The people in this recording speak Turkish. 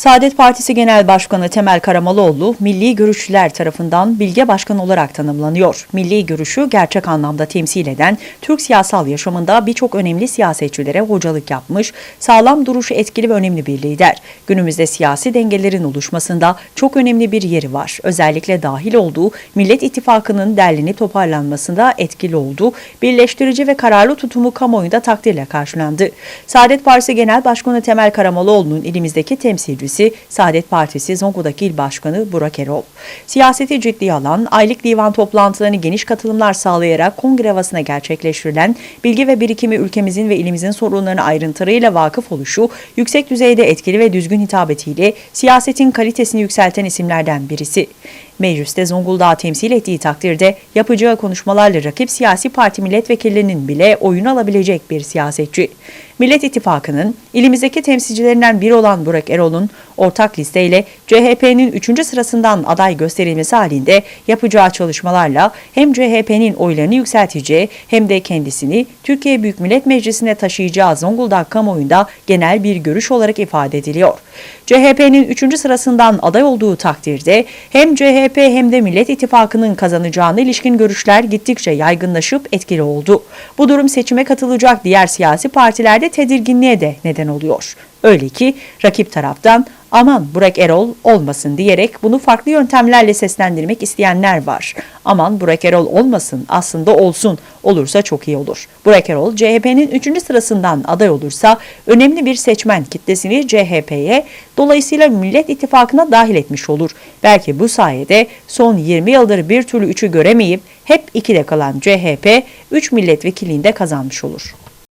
Saadet Partisi Genel Başkanı Temel Karamollaoğlu, Milli Görüşçüler tarafından Bilge Başkan olarak tanımlanıyor. Milli görüşü gerçek anlamda temsil eden, Türk siyasal yaşamında birçok önemli siyasetçilere hocalık yapmış, sağlam duruşu etkili ve önemli bir lider. Günümüzde siyasi dengelerin oluşmasında çok önemli bir yeri var. Özellikle dahil olduğu Millet İttifakı'nın derlenip toparlanmasında etkili oldu. Birleştirici ve kararlı tutumu kamuoyunda takdirle karşılandı. Saadet Partisi Genel Başkanı Temel Karamollaoğlu'nun elimizdeki temsilcisi Saadet Partisi Zonguldak İl Başkanı Burak Erol. Siyaseti ciddiye alan, aylık divan toplantılarını geniş katılımlar sağlayarak kongre havasına gerçekleştirilen bilgi ve birikimi ülkemizin ve ilimizin sorunlarına ayrıntılarıyla vakıf oluşu, yüksek düzeyde etkili ve düzgün hitabetiyle siyasetin kalitesini yükselten isimlerden birisi. Mecliste Zonguldak'ı temsil ettiği takdirde yapacağı konuşmalarla rakip siyasi parti milletvekillerinin bile oyun alabilecek bir siyasetçi. Millet İttifakı'nın ilimizdeki temsilcilerinden biri olan Burak Erol'un ortak listeyle CHP'nin 3. sırasından aday gösterilmesi halinde yapacağı çalışmalarla hem CHP'nin oylarını yükselteceği hem de kendisini Türkiye Büyük Millet Meclisi'ne taşıyacağı Zonguldak kamuoyunda genel bir görüş olarak ifade ediliyor. CHP'nin 3. sırasından aday olduğu takdirde hem CHP hem de Millet İttifakı'nın kazanacağına ilişkin görüşler gittikçe yaygınlaşıp etkili oldu. Bu durum seçime katılacak diğer siyasi partilerde tedirginliğe de neden oluyor. Öyle ki rakip taraftan aman Burak Erol olmasın diyerek bunu farklı yöntemlerle seslendirmek isteyenler var. Aman Burak Erol olmasın aslında olsun olursa çok iyi olur. Burak Erol CHP'nin 3. sırasından aday olursa önemli bir seçmen kitlesini CHP'ye dolayısıyla Millet İttifakı'na dahil etmiş olur. Belki bu sayede son 20 yıldır bir türlü 3'ü göremeyip hep 2'de kalan CHP 3 milletvekilliğinde kazanmış olur.